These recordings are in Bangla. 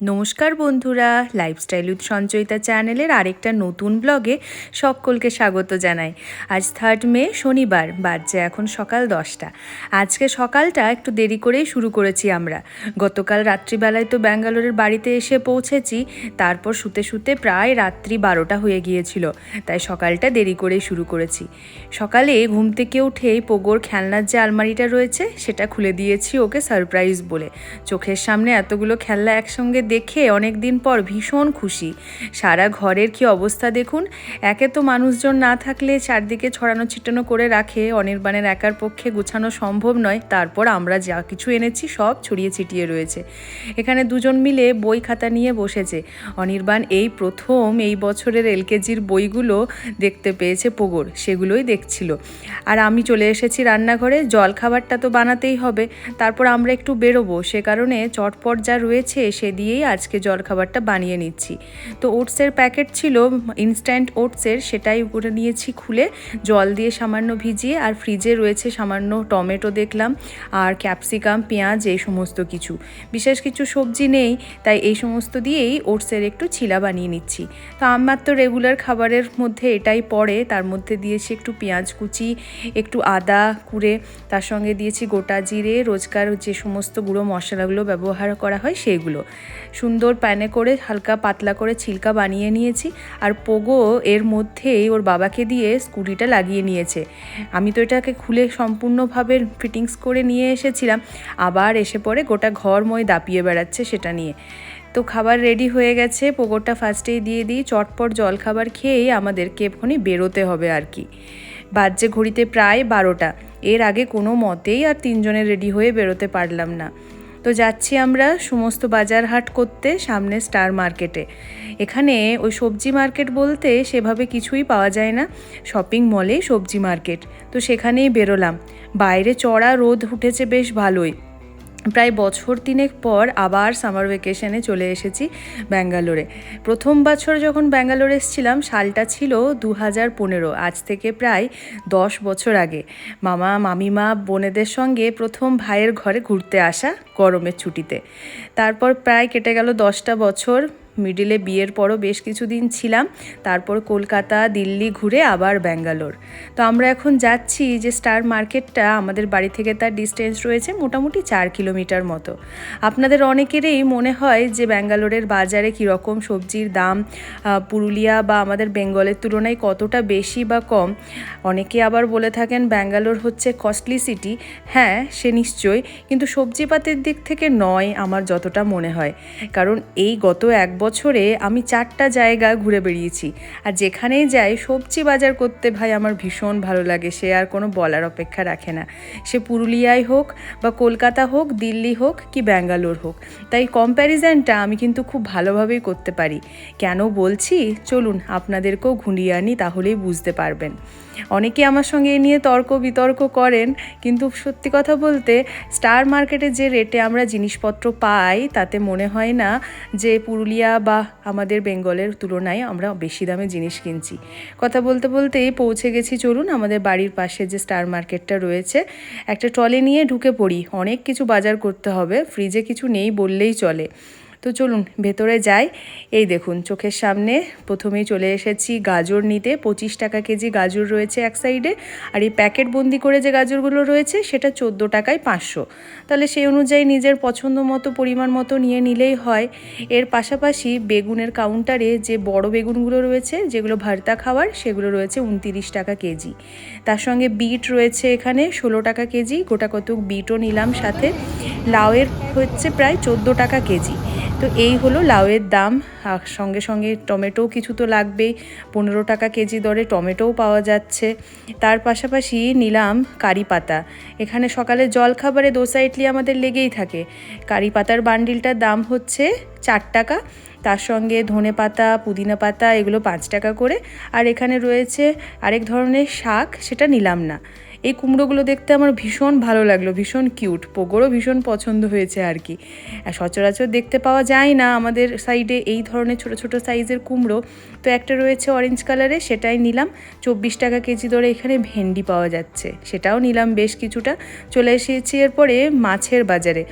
নমস্কার বন্ধুরা লাইফস্টাইল উইথ সঞ্চয়িতা চ্যানেলের আরেকটা নতুন ব্লগে সকলকে স্বাগত জানাই। আজ থার্ড মে, শনিবার, বাজছে এখন সকাল দশটা। আজকে সকালটা একটু দেরি করেই শুরু করেছি আমরা। গতকাল রাত্রিবেলায় তো ব্যাঙ্গালোরের বাড়িতে এসে পৌঁছেছি, তারপর শুতে শুতে প্রায় রাত্রি বারোটা হয়ে গিয়েছিল, তাই সকালটা দেরি করেই শুরু করেছি। সকালে ঘুম থেকে উঠেই পোগোর খেলনার যে আলমারিটা রয়েছে, সেটা খুলে দিয়েছি ওকে সারপ্রাইজ বলে। চোখের সামনে এতগুলো খেলনা একসঙ্গে দেখে অনেক দিন পর ভীষণ খুশি। সারা ঘরের কি অবস্থা দেখুন? একে তো মানুষজন না থাকলে চারদিকে ছড়ানো ছিটানো করে রাখে, অনির্বাণের একার পক্ষে গুছানো সম্ভব নয়। তারপর আমরা যা কিছু এনেছি সব ছড়িয়ে ছিটিয়ে রয়েছে। এখানে দুজন মিলে বই খাতা নিয়ে বসেছে। অনির্বাণ এই প্রথম এই বছরের এলকেজির বইগুলো দেখতে পেয়েছে পোগর সেগুলোই দেখছিল। আর আমি চলে এসেছি রান্নাঘরে, জল খাবারটা তো বানাতেই হবে। তারপর আমরা একটু বেরোবো, সে কারণে চটপট যা রয়েছে সে দিয়েই আজকে জলখাবারটা বানিয়ে নিচ্ছি। তো ওটসের প্যাকেট ছিল ইনস্ট্যান্ট ওটসের, সেটাই উপরে নিয়েছি খুলে। জল দিয়ে সামান্য ভিজিয়ে, আর ফ্রিজে রয়েছে সামান্য টমেটো দেখলাম, আর ক্যাপসিকাম পেঁয়াজ, এই সমস্ত কিছু। বিশেষ কিছু সবজি নেই, তাই এই সমস্ত দিয়েই ওটসের একটু ছিলা বানিয়ে নিচ্ছি। তো আমার তো রেগুলার খাবারের মধ্যে এটাই পড়ে, তার মধ্যে দিয়েছি একটু পেঁয়াজ কুচি, একটু আদা কুড়ে, তার সঙ্গে দিয়েছি গোটা জিরে, রোজকার যে সমস্ত গুঁড়ো মশলাগুলো ব্যবহার করা হয় সেইগুলো সুন্দর প্যানে করে হালকা পাতলা করে ছিলকা বানিয়ে নিয়েছি আর পোগো এর মধ্যেই ওর বাবাকে দিয়ে স্কুটিটা লাগিয়ে নিয়েছে। আমি তো এটাকে খুলে সম্পূর্ণভাবে ফিটিংস করে নিয়ে এসেছিলাম, আবার এসে পরে গোটা ঘরময় দাপিয়ে বেড়াচ্ছে সেটা নিয়ে। তো খাবার রেডি হয়ে গেছে, পোগোটা ফার্স্টেই দিয়ে দিই, চটপট জল খাবার খেয়েই আমাদেরকে এক্ষুনি বেরোতে হবে আর কি। বাজছে ঘড়িতে প্রায় বারোটা, এর আগে কোনো মতেই আর তিনজনে রেডি হয়ে বেরোতে পারলাম না। তো যাচ্ছি আমরা সমস্ত বাজার হাট করতে সামনে স্টার মার্কেটে। এখানে ওই সবজি মার্কেট বলতে সেভাবে কিছুই পাওয়া যায় না। শপিং মলে সবজি মার্কেট। তো সেখানেই বেরোলাম। বাইরে চড়া রোদ উঠেছে বেশ ভালোই। প্রায় বছর তিনেক পর আবার সামার ভেকেশানে চলে এসেছি ব্যাঙ্গালোরে। প্রথম বছর যখন ব্যাঙ্গালোরে এসেছিলাম, সালটা ছিল দু হাজার পনেরো। আজ থেকে প্রায় দশ বছর আগে। মামা, মামিমা, বোনেদের সঙ্গে প্রথম ভাইয়ের ঘরে ঘুরতে আসা গরমের ছুটিতে। তারপর প্রায় কেটে গেল দশটা বছর। মিডিলে বিয়ের পরও বেশ কিছুদিন ছিলাম, তারপর কলকাতা, দিল্লি ঘুরে আবার ব্যাঙ্গালোর। তো আমরা এখন যাচ্ছি যে স্টার মার্কেটটা, আমাদের বাড়ি থেকে তার ডিস্টেন্স রয়েছে মোটামুটি চার কিলোমিটার মতো। আপনাদের অনেকেরই মনে হয় যে ব্যাঙ্গালোরের বাজারে কীরকম সবজির দাম পুরুলিয়া বা আমাদের বেঙ্গলের তুলনায় কতটা বেশি বা কম? অনেকে আবার বলে থাকেন ব্যাঙ্গালোর হচ্ছে কস্টলি সিটি হ্যাঁ সে নিশ্চয়ই। কিন্তু সবজিপাতের দিক থেকে নয়, আমার যতটা মনে হয়। কারণ এই গত এক বছর বছরে আমি চারটা জায়গা ঘুরে বেরিয়েছি আর যেখানেই যাই, সবজি বাজার করতে ভাই আমার ভীষণ ভালো লাগে। সে আর কোনো বলার অপেক্ষা রাখে না। সে পুরুলিয়ায় হোক বা কলকাতা হোক, দিল্লি হোক কি ব্যাঙ্গালোর হোক। তাই কম্প্যারিজনটা আমি কিন্তু খুব ভালোভাবেই করতে পারি। কেন বলছি? চলুন, আপনাদেরকেও ঘুরিয়ে আনি, তাহলেই বুঝতে পারবেন। অনেকে আমার সঙ্গে এ নিয়ে তর্ক বিতর্ক করেন, কিন্তু সত্যি কথা বলতে স্টার মার্কেটে যে রেটে আমরা জিনিসপত্র পাই, তাতে মনে হয় না যে পুরুলিয়া বা আমাদের বেঙ্গলের তুলনায় আমরা বেশি দামে জিনিস কিনছি। কথা বলতে বলতেই পৌঁছে গেছি, চলুন আমাদের বাড়ির পাশে যে স্টার মার্কেটটা রয়েছে, একটা ট্রলে নিয়ে ঢুকে পড়ি। অনেক কিছু বাজার করতে হবে, ফ্রিজে কিছু নেই বললেই চলে। তো চলুন ভেতরে যাই। এই দেখুন, চোখের সামনে প্রথমেই চলে এসেছি গাজর নিতে। পঁচিশ টাকা কেজি গাজর রয়েছে এক সাইডে। আর এই প্যাকেট বন্দি করে যে গাজরগুলো রয়েছে, সেটা চোদ্দ টাকায় পাঁচশো। তাহলে সেই অনুযায়ী নিজের পছন্দ মতো, পরিমাণ মতো নিয়ে নিলেই হয়। এর পাশাপাশি বেগুনের কাউন্টারে যে বড় বেগুনগুলো রয়েছে, যেগুলো ভর্তা খাওয়ার, সেগুলো রয়েছে উনতিরিশ টাকা কেজি। তার সঙ্গে বিট রয়েছে এখানে ষোলো টাকা কেজি। গোটা কতক বিটও নিলাম সাথে। লাউয়ের হচ্ছে প্রায় চোদ্দ টাকা কেজি। তো এই হলো লাউয়ের দাম। সঙ্গে সঙ্গে টমেটোও কিছু তো লাগবেই। পনেরো টাকা কেজি দরে টমেটোও পাওয়া যাচ্ছে। তার পাশাপাশি নিলাম কারি পাতা। এখানে সকালে জল খাবারে দোসা ইডলি আমাদের লেগেই থাকে। কারি পাতার বান্ডিলটার দাম হচ্ছে চার টাকা। তার সঙ্গে ধনে পাতা, পুদিনা পাতা, এগুলো পাঁচ টাকা করে। আর এখানে রয়েছে আরেক ধরনের শাক, সেটা নিলাম না। এই কুমড়োগুলো দেখতে আমার ভীষণ ভালো লাগল, ভীষণ কিউট পোগোরও ভীষণ পছন্দ হয়েছে আর কি। আর সচরাচর দেখতে পাওয়া যায় না আমাদের সাইডে এই ধরনের ছোট ছোট সাইজের কুমড়ো। তো একটা রয়েছে অরেঞ্জ কালারে সেটাই নিলাম। চব্বিশ টাকা কেজি ধরে এখানে ভেন্ডি পাওয়া যাচ্ছে, সেটাও নিলাম বেশ কিছুটা। চলে এসেছি এরপরে মাছের বাজারে।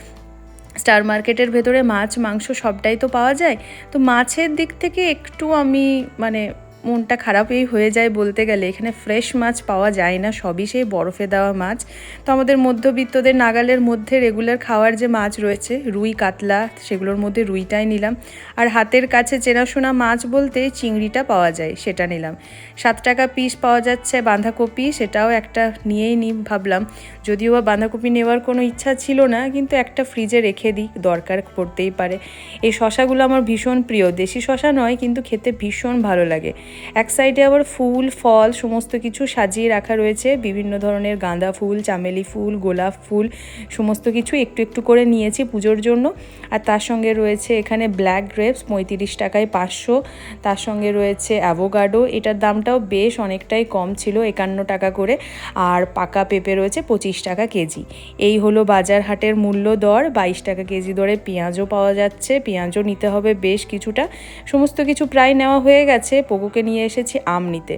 স্টার মার্কেটের ভেতরে মাছ, মাংস সবটাই তো পাওয়া যায়। তো মাছের দিক থেকে একটু আমি মানে মনটা খারাপই হয়ে যায় বলতে গেলে। এখানে ফ্রেশ মাছ পাওয়া যায় না, সবই সেই বরফে দেওয়া মাছ। তো আমাদের মধ্যবিত্তদের নাগালের মধ্যে রেগুলার খাওয়ার যে মাছ রয়েছে, রুই, কাতলা, সেগুলোর মধ্যে রুইটাই নিলাম। আর হাতের কাছে চেনাশোনা মাছ বলতে চিংড়িটা পাওয়া যায়, সেটা নিলাম। সাত টাকা পিস পাওয়া যাচ্ছে বাঁধাকপি, সেটাও একটা নিয়েই নিই ভাবলাম। যদিও বা বাঁধাকপি নেওয়ার কোনো ইচ্ছা ছিল না, কিন্তু একটা ফ্রিজে রেখে দিই, দরকার পড়তেই পারে। এই শশাগুলো আমার ভীষণ প্রিয়। দেশি শশা নয়, কিন্তু খেতে ভীষণ ভালো লাগে। এক সাইডে আবার ফুল, ফল, সমস্ত কিছু সাজিয়ে রাখা রয়েছে। বিভিন্ন ধরনের গাঁদা ফুল, চামেলি ফুল, গোলাপ ফুল, সমস্ত কিছু একটু একটু করে নিয়েছি পুজোর জন্য। আর তার সঙ্গে রয়েছে এখানে ব্ল্যাক গ্রেপস পঁয়ত্রিশ টাকায় পাঁচশো। তার সঙ্গে রয়েছে অ্যাভোগাডো এটার দামটাও বেশ অনেকটাই কম ছিল, একান্ন টাকা করে। আর পাকা পেঁপে রয়েছে পঁচিশ টাকা কেজি। এই হলো বাজার হাটের মূল্য দর, বাইশ টাকা কেজি দরে পেঁয়াজও পাওয়া যাচ্ছে। পেঁয়াজও নিতে হবে বেশ কিছুটা। সমস্ত কিছু প্রায় নেওয়া হয়ে গেছে। পোকোকে নিয়ে এসেছি আম নিতে।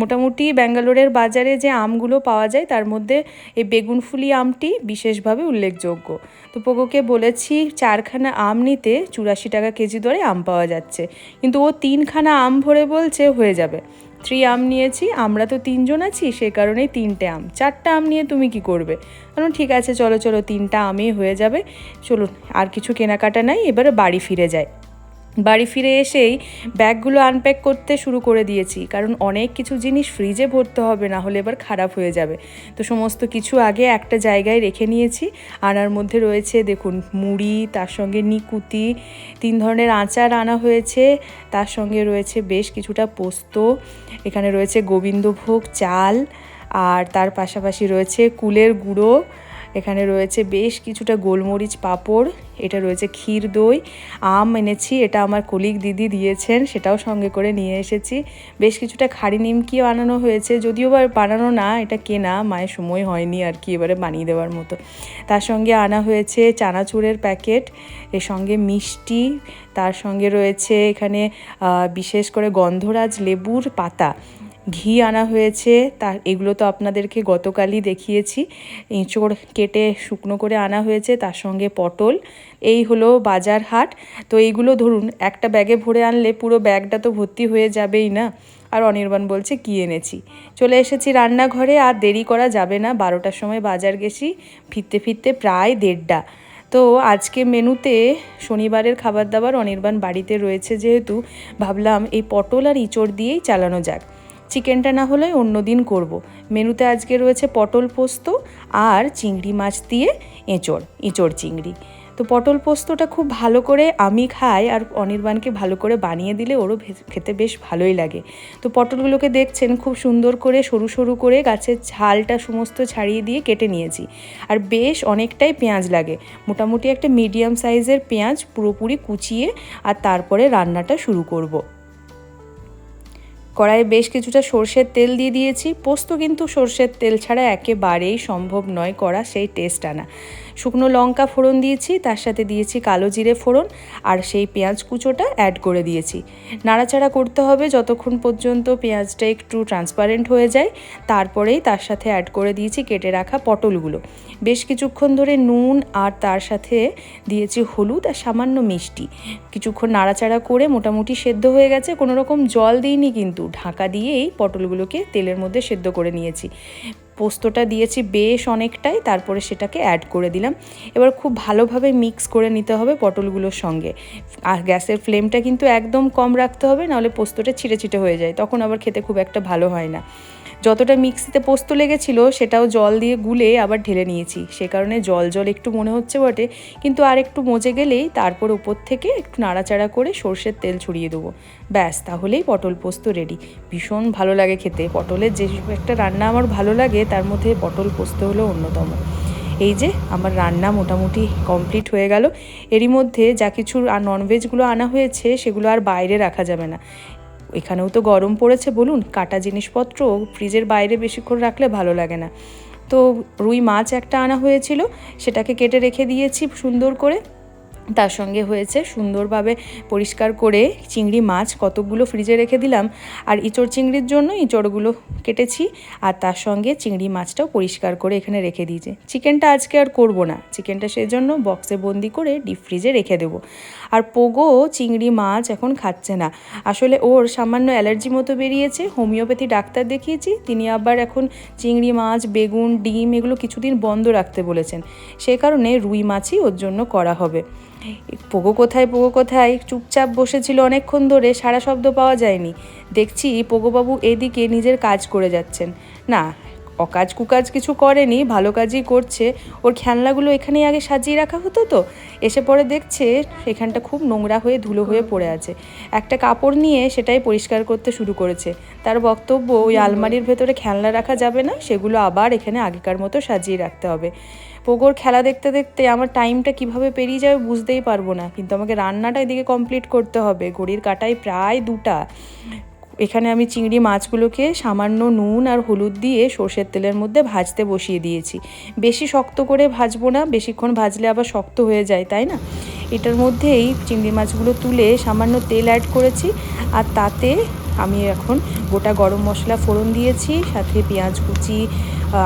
মোটামুটি ব্যাঙ্গালোরের বাজারে যে আমগুলো পাওয়া যায়, তার মধ্যে এই বেগুনফুলি আমটি বিশেষভাবে উল্লেখযোগ্য। তো পোকোকে বলেছি, চারখানা আম নিতে চুরাশি টাকা কেজি দরে আম পাওয়া যাচ্ছে। কিন্তু ও তিনখানা আম ভরে বলছে, হয়ে যাবে। থ্রি আম নিয়েছি, আমরা তো তিনজন আছি, সে কারণেই তিনটে আম। চারটা আম নিয়ে তুমি কি করবে? কারণ ঠিক আছে, চলো চলো, তিনটা আমই হয়ে যাবে। চলুন, আর কিছু কেনাকাটা নাই, এবারে বাড়ি ফিরে যায় বাড়ি ফিরে এসেই ব্যাগগুলো আনপ্যাক করতে শুরু করে দিয়েছি। কারণ অনেক কিছু জিনিস ফ্রিজে ভরতে হবে, না হলে এবার খারাপ হয়ে যাবে। তো সমস্ত কিছু আগে একটা জায়গায় রেখে নিয়েছি। আনার মধ্যে রয়েছে, দেখুন, মুড়ি, তার সঙ্গে নিকুতি, তিন ধরনের আচার আনা হয়েছে। তার সঙ্গে রয়েছে বেশ কিছুটা পোস্ত, এখানে রয়েছে গোবিন্দভোগ চাল, আর তার পাশাপাশি রয়েছে কুলের গুঁড়ো এখানে রয়েছে বেশ কিছুটা গোলমরিচ পাঁপড়, এটা রয়েছে ক্ষীর দই, আম এনেছি, এটা আমার কলিগ দিদি দিয়েছেন, সেটাও সঙ্গে করে নিয়ে এসেছি। বেশ কিছুটা খাড়ি নিমকিও বানানো হয়েছে, যদিও বা বানানো না, এটা কেনা, মায়ের সময় হয়নি আর কি এবারে বানিয়ে দেওয়ার মতো। তার সঙ্গে আনা হয়েছে চানাচুরের প্যাকেট, এর সঙ্গে মিষ্টি, তার সঙ্গে রয়েছে এখানে বিশেষ করে গন্ধরাজ লেবুর পাতা। ঘি আনা হয়েছে, তার এগুলো তো আপনাদেরকে গতকালই দেখিয়েছি। এঁচড় কেটে শুকনো করে আনা হয়েছে, তার সঙ্গে পটল। এই হলো বাজার হাট। তো এইগুলো ধরুন, একটা ব্যাগে ভরে আনলে পুরো ব্যাগটা তো ভর্তি হয়ে যাবেই না? আর অনির্বাণ বলছে, কী এনেছি? চলে এসেছি রান্নাঘরে, আর দেরি করা যাবে না। বারোটার সময় বাজার গেছি, ফিরতে ফিরতে প্রায় দেড়টা। তো আজকে মেনুতে শনিবারের খাবার দাবার অনির্বাণ বাড়িতে রয়েছে যেহেতু। ভাবলাম এই পটল আর ইঁচড় দিয়েই চালানো যাক। চিকেনটা না হলে অন্য দিন করব। মেনুতে আজকে রয়েছে পটল পোস্ত আর চিংড়ি মাছ দিয়ে এঁচড় এঁচড় চিংড়ি। তো পটল পোস্তটা খুব ভালো করে আমি খাই আর অনির্বাণকে ভালো করে বানিয়ে দিলে ওরও খেতে বেশ ভালোই লাগে। তো পটলগুলোকে দেখছেন খুব সুন্দর করে সরু সরু করে গাছের ঝালটা সমস্ত ছাড়িয়ে দিয়ে কেটে নিয়েছি। আর বেশ অনেকটাই পেঁয়াজ লাগে। মোটামুটি একটা মিডিয়াম সাইজের পেঁয়াজ পুরোপুরি কুচিয়ে আর তারপরে রান্নাটা শুরু করব। কড়াইয়ে বেশ কিছুটা সর্ষের তেল দিয়ে দিয়েছি। পোস্ত কিন্তু সর্ষের তেল ছাড়া একেবারেই সম্ভব নয় করা সেই টেস্ট আনা। শুকনো লঙ্কা ফোড়ন দিয়েছি, তার সাথে দিয়েছি কালো জিরে ফোড়ন আর সেই পেঁয়াজ কুচোটা অ্যাড করে দিয়েছি। নাড়াচাড়া করতে হবে যতক্ষণ পর্যন্ত পেঁয়াজটা একটু ট্রান্সপারেন্ট হয়ে যায়, তারপরেই তার সাথে অ্যাড করে দিয়েছি কেটে রাখা পটলগুলো। বেশ কিছুক্ষণ ধরে নুন আর তার সাথে দিয়েছি হলুদ আর সামান্য মিষ্টি। কিছুক্ষণ নাড়াচাড়া করে মোটামুটি সেদ্ধ হয়ে গেছে কোনো রকম জল দিইনি কিন্তু, ঢাকা দিয়েই পটলগুলোকে তেলের মধ্যে সেদ্ধ করে নিয়েছি। পোস্তটা দিয়েছি বেশ অনেকটাই, তারপরে সেটাকে অ্যাড করে দিলাম। এবার খুব ভালোভাবে মিক্স করে নিতে হবে পটলগুলোর সঙ্গে। আর গ্যাসের ফ্লেমটা কিন্তু একদম কম রাখতে হবে, নাহলে পোস্তটা ছিটে ছিটে হয়ে যায়, তখন আবার খেতে খুব একটা ভালো হয় না। যতটা মিক্সিতে পোস্ত লেগেছিল, সেটাও জল দিয়ে গুলে আবার ঢেলে নিয়েছি। সে কারণে জল জল একটু মনে হচ্ছে বটে, কিন্তু আর একটু মজে গেলেই তারপর ওপর থেকে একটু নাড়াচাড়া করে সর্ষের তেল ছড়িয়ে দেবো। ব্যাস, তাহলেই পটল পোস্ত রেডি ভীষণ ভালো লাগে খেতে। পটলের যে একটা রান্না আমার ভালো লাগে, তার মধ্যে পটল পোস্ত হলো অন্যতম। এই যে, আমার রান্না মোটামুটি কমপ্লিট হয়ে গেল। এরই মধ্যে যা কিছু ননভেজগুলো আনা হয়েছে, সেগুলো আর বাইরে রাখা যাবে না। এখানেও তো গরম পড়েছে, বলুন। কাটা জিনিসপত্র ফ্রিজের বাইরে বেশিক্ষণ রাখলে ভালো লাগে না। তো রুই মাছ একটা আনা হয়েছিল, সেটাকে কেটে রেখে দিয়েছি সুন্দর করে। তার সঙ্গে হয়েছে সুন্দরভাবে পরিষ্কার করে চিংড়ি মাছ, কতকগুলো ফ্রিজে রেখে দিলাম। আর ইঁচড় চিংড়ির জন্য ইঁচড়গুলো কেটেছি, আর তার সঙ্গে চিংড়ি মাছটাও পরিষ্কার করে এখানে রেখে দিয়েছে। চিকেনটা আজকে আর করব না। চিকেনটা সেই জন্য বক্সে বন্দি করে ডিপ ফ্রিজে রেখে দেবো। আর পোগো চিংড়ি মাছ এখন খাচ্ছে না। আসলে ওর সামান্য অ্যালার্জি মতো বেরিয়েছে, হোমিওপ্যাথি ডাক্তার দেখিয়েছি, তিনি আবার এখন চিংড়ি মাছ, বেগুন, ডিম এগুলো কিছুদিন বন্ধ রাখতে বলেছেন। সে কারণে রুই মাছই ওর জন্য করা হবে। পোগো কোথায় পোগো কোথায়? চুপচাপ বসেছিল অনেকক্ষণ ধরে, সারা শব্দ পাওয়া যায়নি। দেখছি পোগোবাবু এদিকে নিজের কাজ করে যাচ্ছেন। না অকাজ কুকাজ কিছু করেনি, ভালো কাজই করছে। ওর খেলনাগুলো এখানেই আগে সাজিয়ে রাখা হতো তো। এসে পরে দেখছে এখানটা খুব নোংরা হয়ে ধুলো হয়ে পড়ে আছে। একটা কাপড় নিয়ে সেটাই পরিষ্কার করতে শুরু করেছে। তার বক্তব্য, ওই আলমারির ভেতরে খেলনা রাখা যাবে না, সেগুলো আবার এখানে আগেকার মতো সাজিয়ে রাখতে হবে। পোগোর খেলা দেখতে দেখতে আমার টাইমটা কীভাবে পেরিয়ে যাবে বুঝতেই পারব না। কিন্তু আমাকে রান্নাটা এদিকে কমপ্লিট করতে হবে। ঘড়ির কাটায় প্রায় দুটা। এখানে আমি চিংড়ি মাছগুলোকে সামান্য নুন আর হলুদ দিয়ে সর্ষের তেলের মধ্যে ভাজতে বসিয়ে দিয়েছি। বেশি শক্ত করে ভাজবো না, বেশিক্ষণ ভাজলে আবার শক্ত হয়ে যায়, তাই না? এটার মধ্যেই চিংড়ি মাছগুলো তুলে সামান্য তেল অ্যাড করেছি আর তাতে আমি এখন গোটা গরম মশলা ফোড়ন দিয়েছি, সাথে পেঁয়াজ কুচি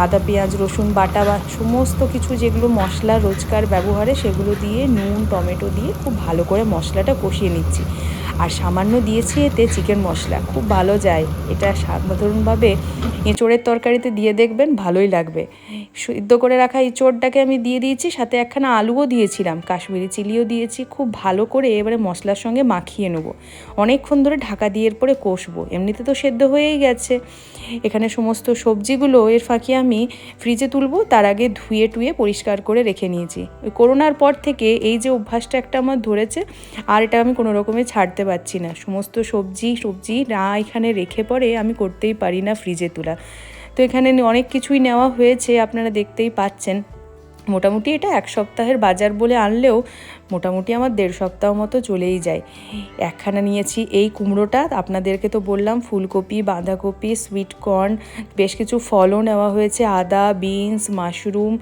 আদা পেঁয়াজ, রসুন, বাটা বা সমস্ত কিছু যেগুলো মশলা রোজকার ব্যবহারে সেগুলো দিয়ে নুন, টমেটো দিয়ে খুব ভালো করে মশলাটা কষিয়ে নিচ্ছি। আর সামান্য দিয়েছি এতে চিকেন মশলা, খুব ভালো যায়। এটা সাধারণভাবে এঁচোড়ের তরকারিতে দিয়ে দেখবেন ভালোই লাগবে। সিদ্ধ করে রাখা এঁচোড়টাকে আমি দিয়ে দিয়েছি, সাথে একখানা আলুও দিয়েছিলাম, কাশ্মীরি চিলিও দিয়েছি, খুব ভালো করে এবারে মশলার সঙ্গে মাখিয়ে নেব। অনেকক্ষণ ধরে ঢাকা দিয়ে এরপরে কষবো, এমনিতে তো সেদ্ধ হয়েই গেছে। এখানে সমস্ত সবজিগুলো এর ফাঁকে আমি ফ্রিজে তুলবো, তার আগে ধুয়ে টুয়ে পরিষ্কার করে রেখে নিয়েছি। করোনার পর থেকে এই যে অভ্যাসটা একটা আমার ধরেছে, আর এটা আমি কোনো রকমে ছাড়তে পারছি না। সমস্ত সবজি সবজি না এখানে রেখে পরে আমি করতেই পারি না ফ্রিজে তোলা। তো এখানে অনেক কিছুই নেওয়া হয়েছে, আপনারা দেখতেই পাচ্ছেন। মোটামুটি এটা এক সপ্তাহের বাজার বলে আনলেও মোটামুটি আমার দেড় সপ্তাহ মতো চলেই যায়। একখানা নিয়েছি, এই কুমড়োটা আপনাদেরকে তো বললাম, ফুলকপি, বাঁধাকপি সুইট কর্ন বেশ কিছু ফলও নেওয়া হয়েছে, আদা বিনস মাশরুম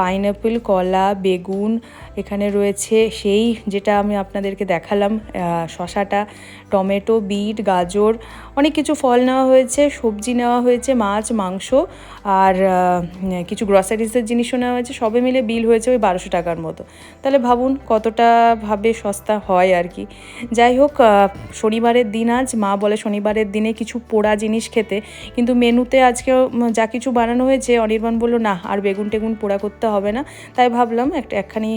পাইনঅ্যাপেল কলা, বেগুন, এখানে রয়েছে সেই যেটা আমি আপনাদেরকে দেখালাম শশাটা, টমেটো, বিট, গাজর, অনেক কিছু ফল নেওয়া হয়েছে, সবজি নেওয়া হয়েছে, মাছ, মাংস, আর কিছু গ্রসারিজের জিনিসও নেওয়া হয়েছে, সবে মিলে বিল হয়েছে ওই বারোশো টাকার মতো। তাহলে ভাবুন কতটা ভাবে সস্তা হয় আর কি। যাই হোক শনিবারের দিন আজ, মা বলে শনিবারের দিনে কিছু পোড়া জিনিস খেতে। কিন্তু মেনুতে আজকে যা কিছু বানানো হয়েছে, অনির্বাণ বলল, না, আর বেগুন টেগুন পোড়া করতে হবে না। তাই ভাবলাম একটা একখানি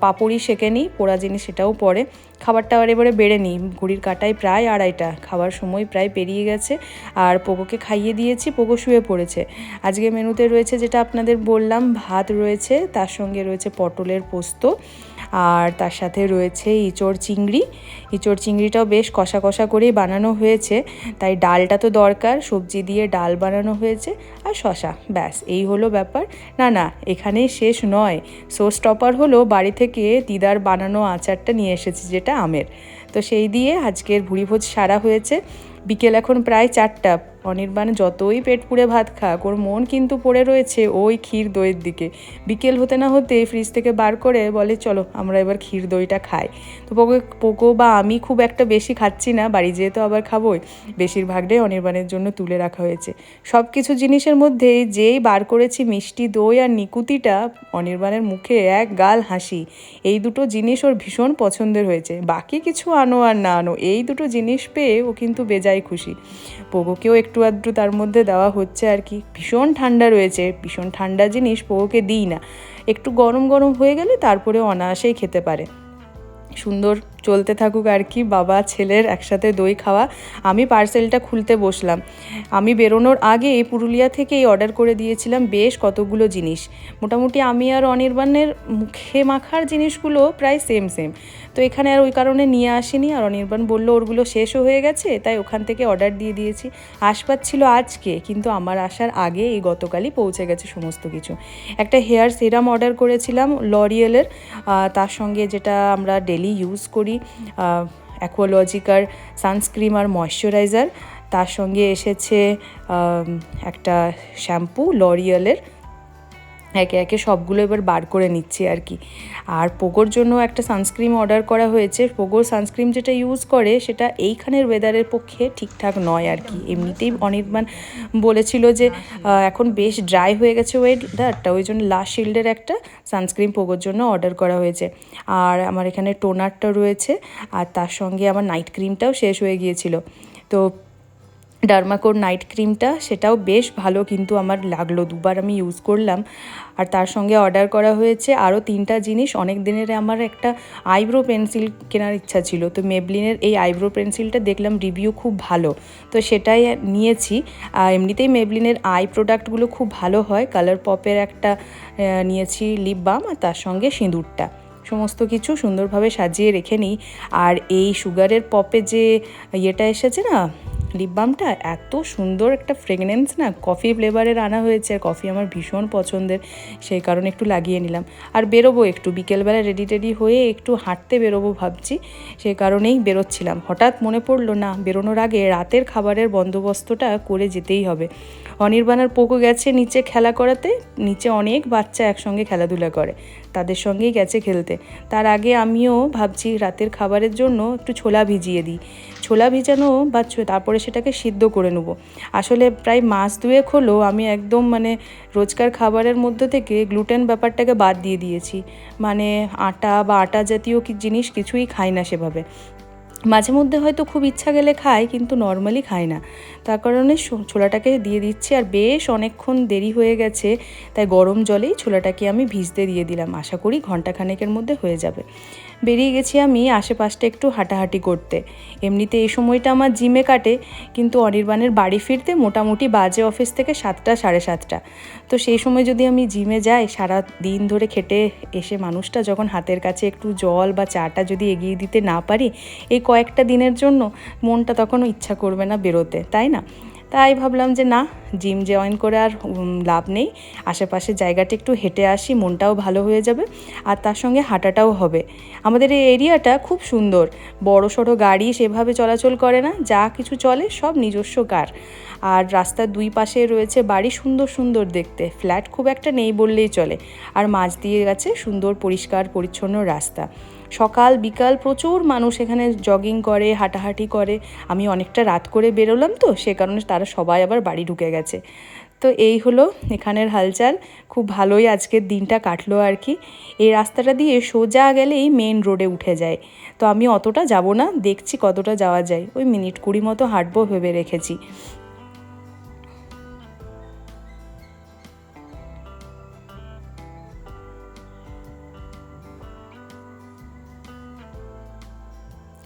পাপড়ি সেঁকে নিই, পোড়া জিনিস সেটাও পরে। খাবারটা আর এবারে বেড়ে নিই। ঘড়ির কাটায় প্রায় আড়াইটা। খাবার সময় প্রায় পেরিয়ে গেছে। আর পোকোকে খাইয়ে দিয়েছি, পোকো শুয়ে পড়েছে। আজকে মেনুতে রয়েছে যেটা আপনাদের বললাম, ভাত রয়েছে, তার সঙ্গে রয়েছে পটলের পোস্ত। আর তার সাথে রয়েছে ইঁচড় চিংড়ি। ইঁচড় চিংড়িটাও বেশ কষা কষা করেই বানানো হয়েছে। তাই ডালটা তো দরকার, সবজি দিয়ে ডাল বানানো হয়েছে আর শশা ব্যাস, এই হলো ব্যাপার। না না, এখানেই শেষ নয়। শো স্টপার হলো বাড়ি থেকে দিদার বানানো আচারটা নিয়ে এসেছে, যেটা আমের। তো সেই দিয়ে আজকের ভুড়িভোজ সারা হয়েছে। বিকেল এখন প্রায় চারটা। অনির্বাণ যতই পেট পুড়ে ভাত খাক, ওর মন কিন্তু পড়ে রয়েছে ওই ক্ষীর দইয়ের দিকে। বিকেল হতে না হতে ফ্রিজ থেকে বার করে বলে, চলো, আমরা এবার ক্ষীর দইটা খাই। তো পোকো পোকো বা আমি খুব একটা বেশি খাচ্ছি না, বাড়ি যেয়ে তো আবার খাবোই। বেশিরভাগটাই অনির্বাণের জন্য তুলে রাখা হয়েছে। সব কিছু জিনিসের মধ্যে যেই বার করেছি মিষ্টি দই আর নিকুতিটা, অনির্বাণের মুখে এক গাল হাসি। এই দুটো জিনিস ওর ভীষণ পছন্দের হয়েছে। বাকি কিছু আনো আর না আনো, এই দুটো জিনিস পেয়ে ও কিন্তু বেজায় খুশি। পোগোকেও একটু আধটু তার মধ্যে দেওয়া হচ্ছে আর কি। ভীষণ ঠান্ডা রয়েছে, ভীষণ ঠান্ডা জিনিস পোগোকে দিই না। একটু গরম গরম হয়ে গেলে তারপরে অনায়াসেই খেতে পারে। সুন্দর চলতে থাকুক আর কি, বাবা, ছেলের একসাথে দই খাওয়া, আমি পার্সেলটা খুলতে বসলাম। আমি বেরোনোর আগে এই পুরুলিয়া থেকেই অর্ডার করে দিয়েছিলাম বেশ কতগুলো জিনিস। মোটামুটি আমি আর অনির্বাণের মুখে মাখার জিনিসগুলো প্রায় সেম সেম তো এখানে আর ওই কারণে নিয়ে আসিনি, আর অনির্বাণ বলল, ওরগুলো শেষও হয়ে গেছে, তাই ওখান থেকে অর্ডার দিয়ে দিয়েছি। আসবার ছিল আজকে, কিন্তু আমার আসার আগে এই গতকালই পৌঁছে গেছে সমস্ত কিছু। একটা হেয়ার সিরাম অর্ডার করেছিলাম লরিয়েলের তার সঙ্গে যেটা আমরা ডেলি ইউজ করি অ্যাকোলজিকার সানস্ক্রিম আর ময়শ্চারাইজার তার সঙ্গে এসেছে একটা শ্যাম্পু লরিয়ালের একে একে সবগুলো এবার বার করে নিচ্ছি আর কি। আর পোগোর জন্য একটা সানস্ক্রিন অর্ডার করা হয়েছে। পোগোর সানস্ক্রিন যেটা ইউজ করে সেটা এইখানের ওয়েদারের পক্ষে ঠিকঠাক নয় আর কি। এমনিতেই অনির্বাণ বলেছিল যে এখন বেশ ড্রাই হয়ে গেছে ওয়েদারটা ওই জন্য লাস্ট শিল্ডের একটা সানস্ক্রিন পোগোর জন্য অর্ডার করা হয়েছে। আর আমার এখানে টোনারটা রয়েছে, আর তার সঙ্গে আমার নাইট ক্রিমটাও শেষ হয়ে গিয়েছিল। তো ডার্মাকোর নাইট ক্রিমটা, সেটাও বেশ ভালো কিন্তু আমার লাগল। দুবার আমি ইউজ করলাম। আর তার সঙ্গে অর্ডার করা হয়েছে আরও তিনটা জিনিস। অনেক দিনের আমার একটা আইব্রো পেন্সিল কেনার ইচ্ছা ছিল। তো মেবলিনের এই আইব্রো পেন্সিলটা দেখলাম রিভিউ খুব ভালো। তো সেটাই নিয়েছি। এমনিতেই মেবলিনের আই প্রোডাক্টগুলো খুব ভালো হয়। কালার পপের একটা নিয়েছি লিপ বাম আর তার সঙ্গে সিঁদুরটা। সমস্ত কিছু সুন্দরভাবে সাজিয়ে রেখে নিই। আর এই সুগারের পপে যে ইয়েটা এসেছে না লিপ বামটা এত সুন্দর একটা ফ্রেগনেন্স না কফি ফ্লেভারের আনা হয়েছে। আর কফি আমার ভীষণ পছন্দের, সেই কারণে একটু লাগিয়ে নিলাম। আর বেরোবো একটু, বিকেলবেলা রেডি টেডি হয়ে একটু হাঁটতে বেরোবো ভাবছি সেই কারণেই বেরোচ্ছিলাম। হঠাৎ মনে পড়ল না, বেরোনোর আগে রাতের খাবারের বন্দোবস্তটা করে যেতেই হবে। অনির্বাণার পোকো গেছে নিচে খেলা করাতে, নিচে অনেক বাচ্চা একসঙ্গে খেলাধুলা করে, তাদের সঙ্গেই গেছে খেলতে। তার আগে আমিও ভাবছি রাতের খাবারের জন্য একটু ছোলা ভিজিয়ে দিই। ছোলা ভিজানো বা তারপরে সেটাকে সিদ্ধ করে নেব। আসলে প্রায় মাস দুয়েক হলো আমি একদম মানে রোজকার খাবারের মধ্যে থেকে গ্লুটেন ব্যাপারটাকে বাদ দিয়ে দিয়েছি। মানে আটা বা আটা জাতীয় কি জিনিস কিছুই খাই না সেভাবে। মাঝে মধ্যে হয়তো খুব ইচ্ছা গেলে খায়, কিন্তু নর্মালি খায় না। তার কারণে ছোলাটাকে দিয়ে দিচ্ছি আর বেশ অনেকক্ষণ দেরি হয়ে গেছে, তাই গরম জলেই ছোলাটাকে আমি ভিজতে দিয়ে দিলাম। আশা করি ঘন্টাখানেকের মধ্যে হয়ে যাবে। বেরিয়ে গেছি আমি আশেপাশটা একটু হাঁটাহাঁটি করতে। এমনিতে এই সময়টা আমার জিমে কাটে, কিন্তু অনির্বাণের বাড়ি ফিরতে মোটামুটি বাজে অফিস থেকে সাতটা, সাড়ে সাতটা। তো সেই সময় যদি আমি জিমে যাই, সারা দিন ধরে খেটে এসে মানুষটা যখন হাতের কাছে একটু জল বা চাটা যদি এগিয়ে দিতে না পারি, এই কয়েকটা দিনের জন্য মনটা তখন ইচ্ছা করবে না বেরোতে, তাই না? তাই ভাবলাম যে না, জিম জয়েন করে আর লাভ নেই। আশেপাশে জায়গাটা একটু হেঁটে আসি, মনটাও ভালো হয়ে যাবে আর তার সঙ্গে হাঁটাটাও হবে। আমাদের এই এরিয়াটা খুব সুন্দর। বড় সড়ো গাড়ি সেভাবে চলাচল করে না, যা কিছু চলে সব নিজস্ব কার। আর রাস্তার দুই পাশে রয়েছে বাড়ি সুন্দর সুন্দর দেখতে। ফ্ল্যাট খুব একটা নেই বললেই চলে। আর মাঝ দিয়ে গেছে সুন্দর পরিষ্কার পরিচ্ছন্ন রাস্তা। সকাল, বিকাল প্রচুর মানুষ এখানে জগিং করে, হাঁটাহাঁটি করে। আমি অনেকটা রাত করে বেরোলাম তো, সে কারণে তারা সবাই আবার বাড়ি ঢুকে গেছে। তো এই হলো এখানের হালচাল। খুব ভালোই আজকের দিনটা কাটলো আর কি। এই রাস্তাটা দিয়ে সোজা গেলেই মেন রোডে উঠে যায়। তো আমি অতটা যাব না, দেখছি কতটা যাওয়া যায়। ওই মিনিট কুড়ি মতো হাঁটবো ভেবে রেখেছি।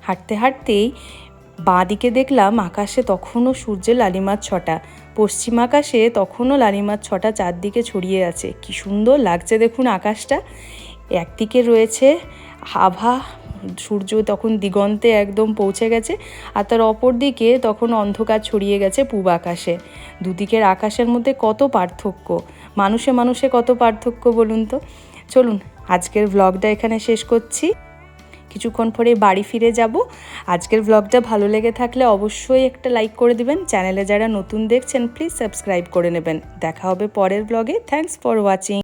হাঁটতে হাঁটতেই বাঁ দিকে দেখলাম আকাশে তখনও সূর্যের লালিমার ছটা। পশ্চিম আকাশে তখনও লালিমার ছটা চারদিকে ছড়িয়ে আছে। কি সুন্দর লাগছে দেখুন আকাশটা। একদিকে রয়েছে আভা সূর্য তখন দিগন্তে একদম পৌঁছে গেছে আর তার অপর দিকে তখন অন্ধকার ছড়িয়ে গেছে পূব আকাশে। দুদিকের আকাশের মধ্যে কত পার্থক্য? মানুষে মানুষে কত পার্থক্য বলুন তো? চলুন, আজকের ভ্লগটা এখানে শেষ করছি। কিছুক্ষণ পরে বাড়ি ফিরে যাব। আজকের ব্লগটা ভালো লেগে থাকলে অবশ্যই একটা লাইক করে দিবেন। চ্যানেলে যারা নতুন দেখছেন প্লিজ সাবস্ক্রাইব করে নেবেন। দেখা হবে পরের ব্লগে থ্যাংকস ফর ওয়াচিং